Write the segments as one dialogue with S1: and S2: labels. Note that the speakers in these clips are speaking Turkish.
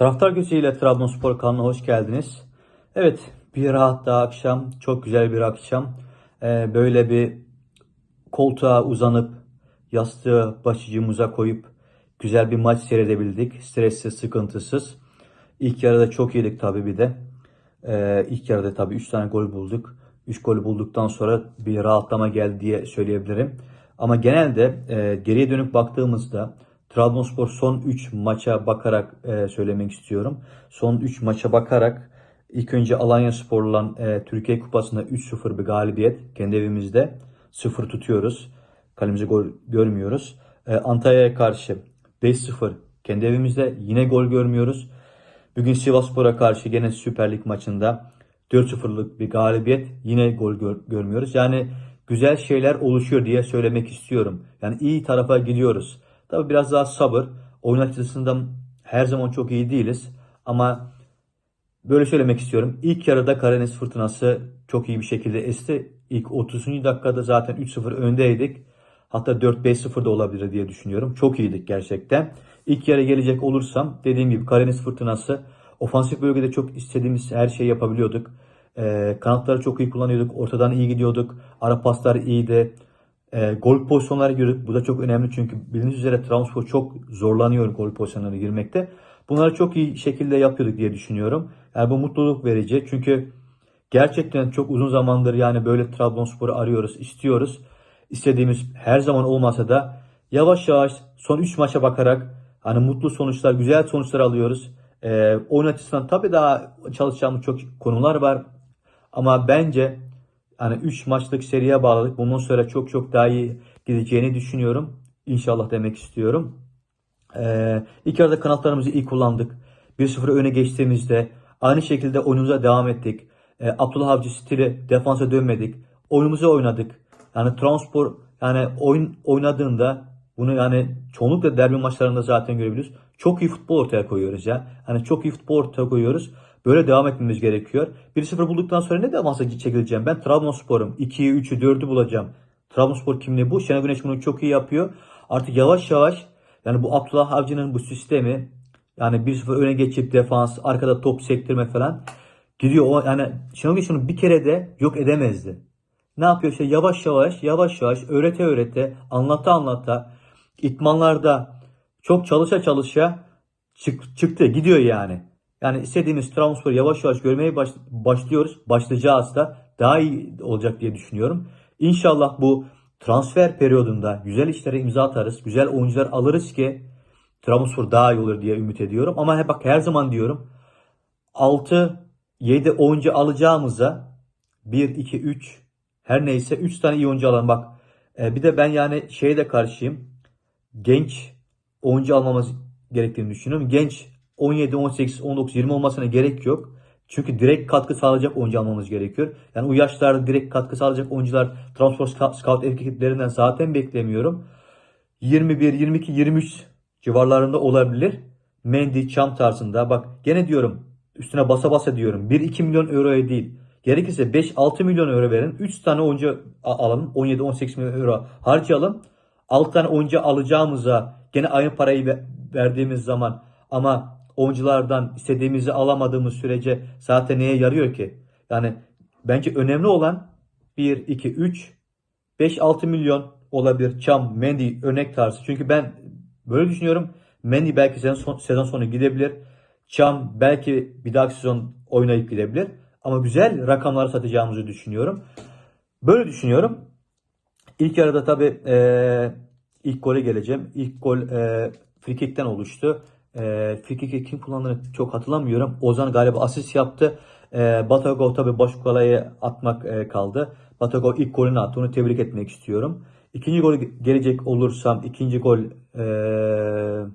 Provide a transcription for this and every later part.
S1: Taraftar Gözüyle Trabzonspor kanalına hoş geldiniz. Evet, bir rahat daha akşam, çok güzel bir akşam. Ee, böyle bir koltuğa uzanıp, yastığı başucumuza koyup güzel bir maç seyredebildik. Stressiz, sıkıntısız. İlk yarıda çok yedik tabii bir de. Ee, ilk yarıda tabii 3 tane gol bulduk. 3 golü bulduktan sonra bir rahatlama geldi diye söyleyebilirim. Ama genelde e, geriye dönüp baktığımızda Trabzonspor son 3 maça bakarak e, söylemek istiyorum. Son 3 maça bakarak ilk önce Alanya Spor'la e, Türkiye Kupası'nda 3-0 bir galibiyet. Kendi evimizde 0 tutuyoruz. Kalemize gol görmüyoruz. E, Antalya'ya karşı 5-0 kendi evimizde yine gol görmüyoruz. Bugün Sivasspor'a karşı gene Süper Lig maçında 4-0'lık bir galibiyet. Yine gol gör- görmüyoruz. Yani güzel şeyler oluşuyor diye söylemek istiyorum. Yani iyi tarafa gidiyoruz. Tabii biraz daha sabır. Oyun açısından her zaman çok iyi değiliz. Ama böyle söylemek istiyorum. İlk yarıda Karadeniz Fırtınası çok iyi bir şekilde esti. İlk 30. dakikada zaten 3-0 öndeydik. Hatta 4-5-0 da olabilir diye düşünüyorum. Çok iyiydik gerçekten. İlk yarı gelecek olursam dediğim gibi Karadeniz Fırtınası ofansif bölgede çok istediğimiz her şeyi yapabiliyorduk. Ee, kanatları çok iyi kullanıyorduk. Ortadan iyi gidiyorduk. Ara paslar iyiydi. Ee, gol pozisyonları girdik. Bu da çok önemli çünkü bildiğiniz üzere Trabzonspor çok zorlanıyor gol pozisyonlarına girmekte. Bunları çok iyi şekilde yapıyorduk diye düşünüyorum. Yani bu mutluluk verici. Çünkü gerçekten çok uzun zamandır yani böyle Trabzonspor'u arıyoruz, istiyoruz. İstediğimiz her zaman olmasa da yavaş yavaş son 3 maça bakarak hani mutlu sonuçlar, güzel sonuçlar alıyoruz. Ee, oyun açısından tabii daha çalışacağımız çok konular var. Ama bence hani 3 maçlık seriye bağladık. Bundan sonra çok çok daha iyi gideceğini düşünüyorum. İnşallah demek istiyorum. Ee, ilk yarıda kanatlarımızı iyi kullandık. 1-0 öne geçtiğimizde aynı şekilde oyunumuza devam ettik. Ee, Abdullah Avcı stili defansa dönmedik. Oyunumuzu oynadık. Yani transpor yani oyun oynadığında bunu yani çoğunlukla derbi maçlarında zaten görebiliyoruz. Çok iyi futbol ortaya koyuyoruz ya. Hani çok iyi futbol ortaya koyuyoruz. Böyle devam etmemiz gerekiyor. 1-0 bulduktan sonra ne defansa çekileceğim? Ben Trabzonspor'um. 2'yi, 3'ü, 4'ü bulacağım. Trabzonspor kimliği bu. Şenol Güneş bunu çok iyi yapıyor. Artık yavaş yavaş yani bu Abdullah Avcı'nın bu sistemi yani 1-0 öne geçip defans, arkada top sektirme falan gidiyor. O yani Şenol Güneş bunu bir kere de yok edemezdi. Ne yapıyor işte yavaş yavaş yavaş yavaş öğrete öğrete anlata anlata itmanlarda çok çalışa çalışa çık- çıktı gidiyor yani. Yani istediğimiz Trabzonspor'u yavaş yavaş görmeye baş- başlıyoruz. Başlayacağız da daha iyi olacak diye düşünüyorum. İnşallah bu transfer periyodunda güzel işlere imza atarız. Güzel oyuncular alırız ki Trabzonspor daha iyi olur diye ümit ediyorum. Ama he- bak her zaman diyorum 6 7 oyuncu alacağımıza 1 2 3 her neyse 3 tane iyi oyuncu alalım. Bak e, bir de ben yani şeye de karşıyım. Genç oyuncu almamız gerektiğini düşünüyorum. Genç 17, 18, 19, 20 olmasına gerek yok. Çünkü direkt katkı sağlayacak oyuncu almamız gerekiyor. Yani o yaşlarda direkt katkı sağlayacak oyuncular Transfer Scout ekiplerinden zaten beklemiyorum. 21, 22, 23 civarlarında olabilir. Mendy, Çam tarzında. Bak gene diyorum üstüne basa basa diyorum. 1-2 milyon euroya değil. Gerekirse 5-6 milyon euro verin. 3 tane oyuncu alalım. 17-18 milyon euro harcayalım. 6 tane oyuncu alacağımıza gene aynı parayı ve- verdiğimiz zaman ama oyunculardan istediğimizi alamadığımız sürece zaten neye yarıyor ki? Yani bence önemli olan 1, 2, 3 5-6 milyon olabilir. Çam, Mendy örnek tarzı. Çünkü ben böyle düşünüyorum. Mendy belki sezon, son- sezon sonu gidebilir. Çam belki bir dahaki sezon oynayıp gidebilir. Ama güzel rakamlar satacağımızı düşünüyorum. Böyle düşünüyorum. İlk yarıda tabii eee ilk gole geleceğim. İlk gol eee frikikten oluştu. Eee frikiki kim kullandığını çok hatırlamıyorum. Ozan galiba asist yaptı. Eee Batagov tabii boş kaleye atmak eee, kaldı. Batagov ilk golünü attı. Onu tebrik etmek istiyorum. İkinci gol gelecek olursam ikinci gol eee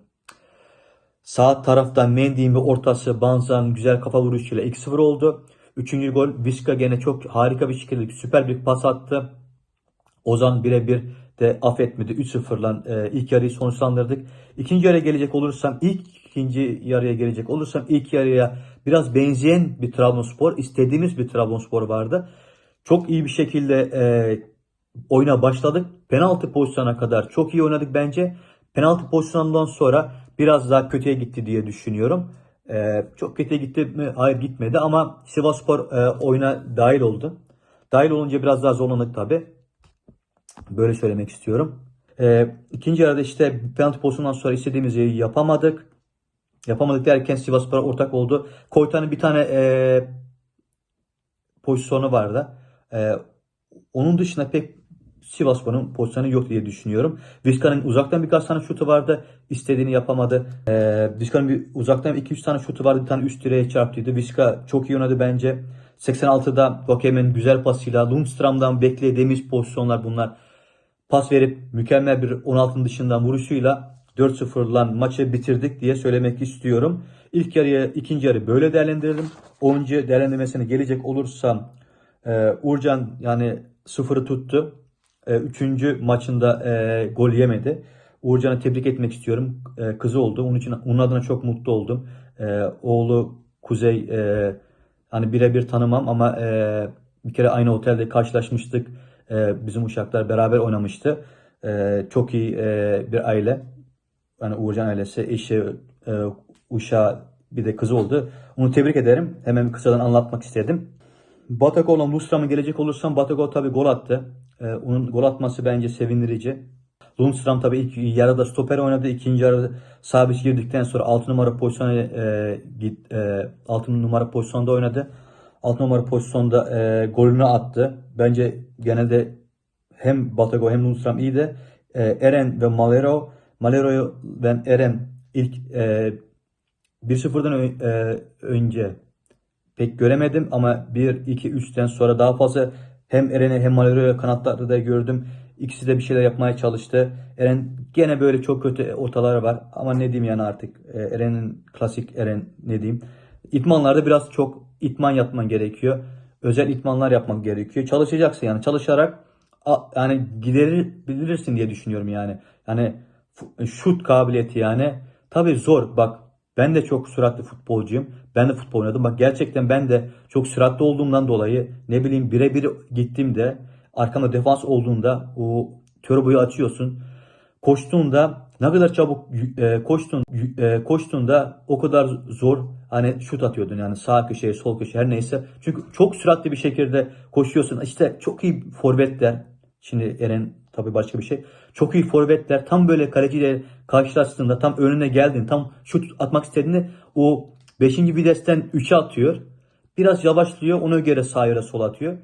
S1: Sağ taraftan Mendy'nin ve ortası Banza'nın güzel kafa vuruşuyla 2-0 oldu. Üçüncü gol Vizca gene çok harika bir şekilde süper bir pas attı. Ozan birebir de affetmedi. 3-0'la e, ilk yarıyı sonuçlandırdık. İkinci yarıya gelecek olursam ilk ikinci yarıya gelecek olursam ilk yarıya biraz benzeyen bir Trabzonspor, istediğimiz bir Trabzonspor vardı. Çok iyi bir şekilde e, oyuna başladık. Penaltı pozisyonuna kadar çok iyi oynadık bence. Penaltı pozisyonundan sonra biraz daha kötüye gitti diye düşünüyorum. Ee, çok kötü gitti mi? Hayır gitmedi ama Sivasspor e, oyuna dahil oldu. Dahil olunca biraz daha zorlandık tabi. Böyle söylemek istiyorum. Ee, ikinci yarıda işte penaltı pozisyonundan sonra istediğimizi yapamadık. Yapamadık derken Sivasspor ortak oldu. Koytan'ın bir tane e, pozisyonu vardı. E, onun dışında pek Sivasspor'un pozisyonu yok diye düşünüyorum. Vizca'nın uzaktan birkaç tane şutu vardı. İstediğini yapamadı. Ee, Vizca'nın bir uzaktan 2-3 tane şutu vardı. Bir tane üst direğe çarptıydı. Vizca çok iyi oynadı bence. 86'da Vakemen'in güzel pasıyla Lundström'dan beklediğimiz pozisyonlar bunlar. Pas verip mükemmel bir 16'ın dışından vuruşuyla 4-0'la maçı bitirdik diye söylemek istiyorum. İlk yarıya, ikinci yarı böyle değerlendirelim. Oyuncu değerlendirmesine gelecek olursam e, Uğurcan yani sıfırı tuttu. E, üçüncü maçında e, gol yemedi. Uğurcan'ı tebrik etmek istiyorum. E, kızı oldu. Onun için onun adına çok mutlu oldum. E, oğlu Kuzey e, hani birebir tanımam ama e, bir kere aynı otelde karşılaşmıştık. E, bizim uşaklar beraber oynamıştı. E, çok iyi e, bir aile. Yani Uğurcan ailesi, eşi, e, uşağı bir de kızı oldu. Onu tebrik ederim. Hemen kısadan anlatmak istedim. Batagol'la Lundström'e gelecek olursam Batagol tabii gol attı. Ee, onun gol atması bence sevindirici. Lundström tabii ilk yarıda stoper oynadı. İkinci yarıda sabit girdikten sonra 6 numara pozisyona e, git e, 6 numara pozisyonda oynadı. 6 numara pozisyonda e, golünü attı. Bence genelde hem Batagol hem Lundström iyi de e, Eren ve Malero Malero'yu ben Eren ilk e, 1-0'dan ö- e, önce pek göremedim ama 1 2 3'ten sonra daha fazla hem Eren'i hem Malero'yu kanatlarda da gördüm. İkisi de bir şeyler yapmaya çalıştı. Eren gene böyle çok kötü ortaları var ama ne diyeyim yani artık e, Eren'in klasik Eren ne diyeyim. İtmanlarda biraz çok itman yapman gerekiyor. Özel itmanlar yapmak gerekiyor. Çalışacaksın yani çalışarak yani giderebilirsin diye düşünüyorum yani. Yani şut kabiliyeti yani. Tabii zor bak ben de çok süratli futbolcuyum. Ben de futbol oynadım. Bak gerçekten ben de çok süratli olduğumdan dolayı ne bileyim birebir gittiğimde arkamda defans olduğunda o turboyu açıyorsun. Koştuğunda ne kadar çabuk e, koştun e, koştuğunda o kadar zor hani şut atıyordun yani sağ köşeye sol köşeye her neyse. Çünkü çok süratli bir şekilde koşuyorsun. İşte çok iyi forvetler. Şimdi Eren tabii başka bir şey. Çok iyi forvetler tam böyle kaleciyle karşılaştığında tam önüne geldin tam şut atmak istediğinde o 5. vitesten 3'e atıyor. Biraz yavaşlıyor ona göre sağa sola atıyor.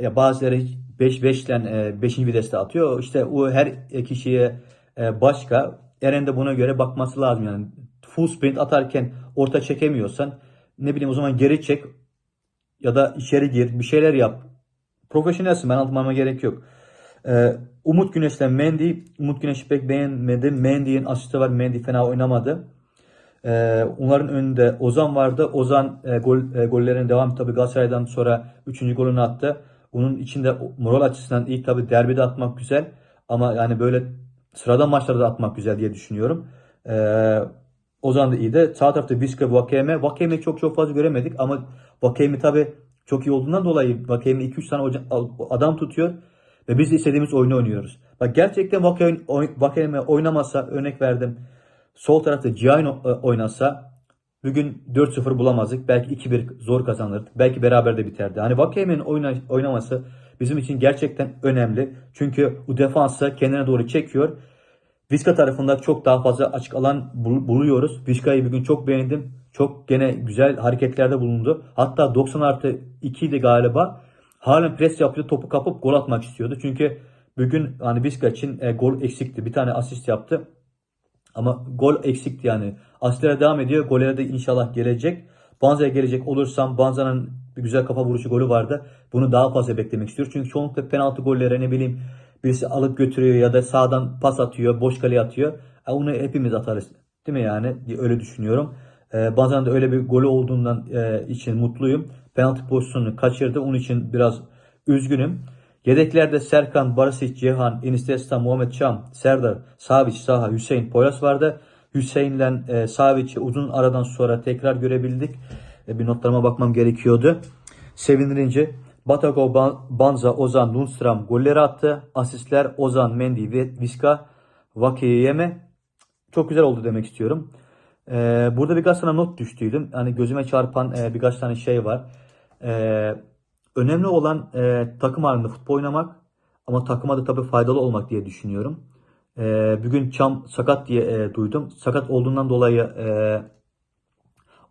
S1: Ya bazıları 5 5'ten 5. viteste atıyor. İşte o her kişiye e, başka. Eren de buna göre bakması lazım yani. Full sprint atarken orta çekemiyorsan ne bileyim o zaman geri çek ya da içeri gir bir şeyler yap. Profesyonelsin ben anlatmama gerek yok. Ee, Umut Güneş'le Mendy. Umut Güneş'i pek beğenmedim. Mendy'nin asisti var. Mendy fena oynamadı. Ee, onların önünde Ozan vardı. Ozan e, gol e, gollerin devam tabii Galatasaray'dan sonra 3. golünü attı. Onun içinde moral açısından ilk tabii derbide atmak güzel ama yani böyle sıradan maçlarda atmak güzel diye düşünüyorum. Ee, Ozan da iyiydi. Sağ tarafta Vizca Vakeme. Vakeme'yi çok çok fazla göremedik ama Vakeme tabii çok iyi olduğundan dolayı Vakeme 2-3 tane adam tutuyor ve biz de istediğimiz oyunu oynuyoruz. Bak gerçekten Vakeme oynamasa örnek verdim. Sol tarafta Cihan oynasa bugün 4-0 bulamazdık. Belki 2-1 zor kazanırdık. Belki beraber de biterdi. Hani Vakeme'nin oyna, oynaması bizim için gerçekten önemli. Çünkü bu defansı kendine doğru çekiyor. Vizca tarafında çok daha fazla açık alan bul- buluyoruz. Vizca'yı bugün çok beğendim. Çok gene güzel hareketlerde bulundu. Hatta 90 artı 2 idi galiba. Halen pres yaptı. Topu kapıp gol atmak istiyordu. Çünkü bugün hani Vizca için e, gol eksikti. Bir tane asist yaptı. Ama gol eksikti yani. Asistlere devam ediyor. Gollere de inşallah gelecek. Banza'ya gelecek olursam Banza'nın bir güzel kafa vuruşu golü vardı. Bunu daha fazla beklemek istiyoruz. Çünkü çoğunlukla penaltı golleri ne bileyim birisi alıp götürüyor ya da sağdan pas atıyor, boş kaleye atıyor. E, onu hepimiz atarız. Değil mi yani? Öyle düşünüyorum. E, bazen de öyle bir golü olduğundan e, için mutluyum. Penaltı pozisyonunu kaçırdı. Onun için biraz üzgünüm. Yedeklerde Serkan, Barisic, Cihan, Iniesta, Muhammed Çam, Serdar, Savic, Saha, Hüseyin, Poyraz vardı. Hüseyin'le e, Savic'i uzun aradan sonra tekrar görebildik. E, bir notlarıma bakmam gerekiyordu. Sevindirici. Batago, Ban- Banza, Ozan, Lundstram golleri attı. Asistler Ozan, Mendy ve Viska, Vakiyeme. Çok güzel oldu demek istiyorum. Ee, burada birkaç tane not düştüydüm. Hani gözüme çarpan e, birkaç tane şey var. Ee, önemli olan e, takım halinde futbol oynamak ama takıma da tabii faydalı olmak diye düşünüyorum. Ee, bugün Çam sakat diye e, duydum. Sakat olduğundan dolayı e,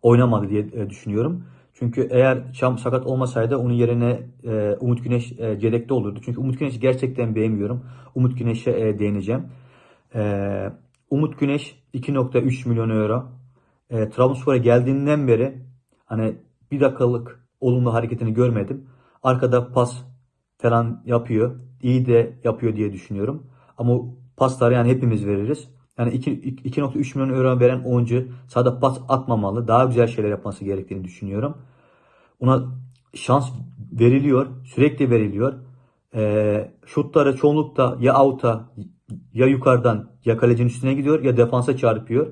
S1: oynamadı diye e, düşünüyorum. Çünkü eğer Çam sakat olmasaydı onun yerine e, Umut Güneş e, yedekte olurdu. Çünkü Umut Güneş'i gerçekten beğenmiyorum. Umut Güneş'e e, değineceğim. E, Umut Güneş 2.3 milyon euro. E, Trabzonspor'a geldiğinden beri hani bir dakikalık olumlu hareketini görmedim. Arkada pas falan yapıyor. İyi de yapıyor diye düşünüyorum. Ama pasları yani hepimiz veririz. Yani 2 2.3 milyon euro veren oyuncu sahada pas atmamalı. Daha güzel şeyler yapması gerektiğini düşünüyorum. Ona şans veriliyor. Sürekli veriliyor. Ee, şutları çoğunlukla ya out'a ya yukarıdan ya kalecinin üstüne gidiyor ya defansa çarpıyor.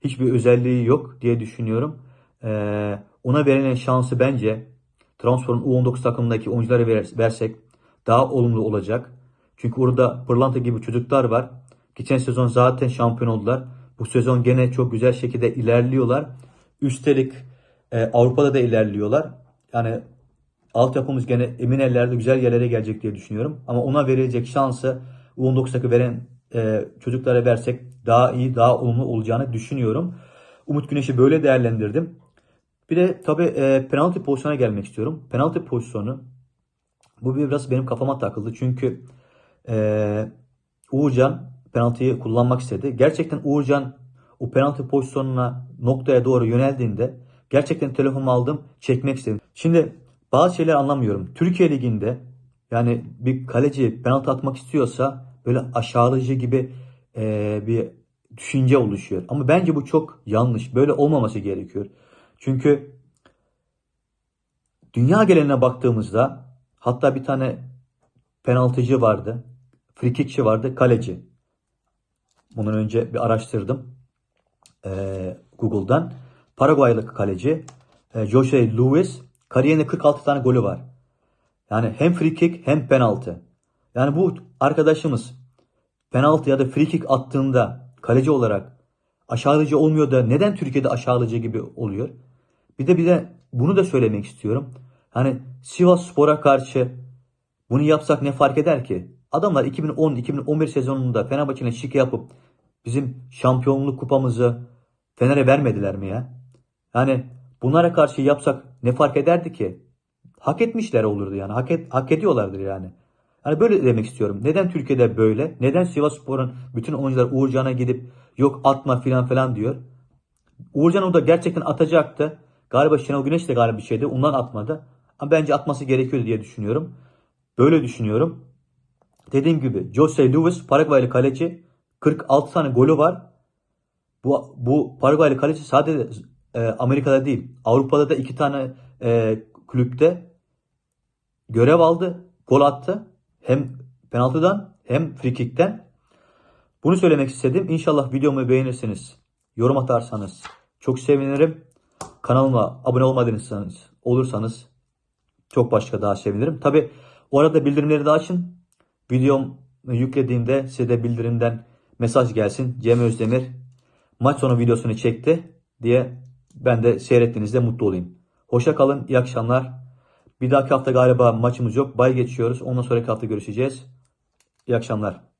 S1: Hiçbir özelliği yok diye düşünüyorum. Ee, ona verilen şansı bence Trabzonspor'un U19 takımındaki oyunculara ver- versek daha olumlu olacak. Çünkü orada pırlanta gibi çocuklar var. Geçen sezon zaten şampiyon oldular. Bu sezon gene çok güzel şekilde ilerliyorlar. Üstelik e, Avrupa'da da ilerliyorlar. Yani altyapımız gene emin ellerde güzel yerlere gelecek diye düşünüyorum. Ama ona verilecek şansı U19 takı veren e, çocuklara versek daha iyi, daha olumlu olacağını düşünüyorum. Umut Güneş'i böyle değerlendirdim. Bir de tabii e, penaltı pozisyona gelmek istiyorum. Penaltı pozisyonu bu biraz benim kafama takıldı. Çünkü e, Uğurcan penaltıyı kullanmak istedi. Gerçekten Uğurcan o penaltı pozisyonuna noktaya doğru yöneldiğinde gerçekten telefonumu aldım çekmek istedim. Şimdi bazı şeyler anlamıyorum. Türkiye Ligi'nde yani bir kaleci penaltı atmak istiyorsa böyle aşağılayıcı gibi e, bir düşünce oluşuyor. Ama bence bu çok yanlış. Böyle olmaması gerekiyor. Çünkü dünya geneline baktığımızda hatta bir tane penaltıcı vardı. Frikikçi vardı. Kaleci. Bundan önce bir araştırdım. Ee, Google'dan. Paraguaylı kaleci. E, Jose Luis. Kariyerinde 46 tane golü var. Yani hem free kick hem penaltı. Yani bu arkadaşımız penaltı ya da free kick attığında kaleci olarak aşağılayıcı olmuyor da neden Türkiye'de aşağılayıcı gibi oluyor? Bir de bir de bunu da söylemek istiyorum. Hani Sivas Spor'a karşı bunu yapsak ne fark eder ki? Adamlar 2010-2011 sezonunda Fenerbahçe'yle şike yapıp bizim şampiyonluk kupamızı Fener'e vermediler mi ya? Yani bunlara karşı yapsak ne fark ederdi ki? Hak etmişler olurdu yani. Hak, et, hak ediyorlardır yani. Hani böyle demek istiyorum. Neden Türkiye'de böyle? Neden Sivasspor'un bütün oyuncular Uğurcan'a gidip yok atma filan falan diyor? Uğurcan orada gerçekten atacaktı. Galiba Şenol Güneş de galiba bir şeydi. Ondan atmadı. Ama bence atması gerekiyordu diye düşünüyorum. Böyle düşünüyorum. Dediğim gibi Jose Luis Paraguaylı kaleci 46 tane golü var. Bu, bu Paraguaylı kaleci sadece e, Amerika'da değil Avrupa'da da iki tane e, kulüpte görev aldı. Gol attı. Hem penaltıdan hem frikikten. Bunu söylemek istedim. İnşallah videomu beğenirsiniz. Yorum atarsanız çok sevinirim. Kanalıma abone olmadıysanız olursanız çok başka daha sevinirim. Tabi orada bildirimleri de açın. Videom yüklediğimde size de bildirimden mesaj gelsin. Cem Özdemir maç sonu videosunu çekti diye ben de seyrettiğinizde mutlu olayım. Hoşça kalın, iyi akşamlar. Bir dahaki hafta galiba maçımız yok. Bay geçiyoruz. Ondan sonraki hafta görüşeceğiz. İyi akşamlar.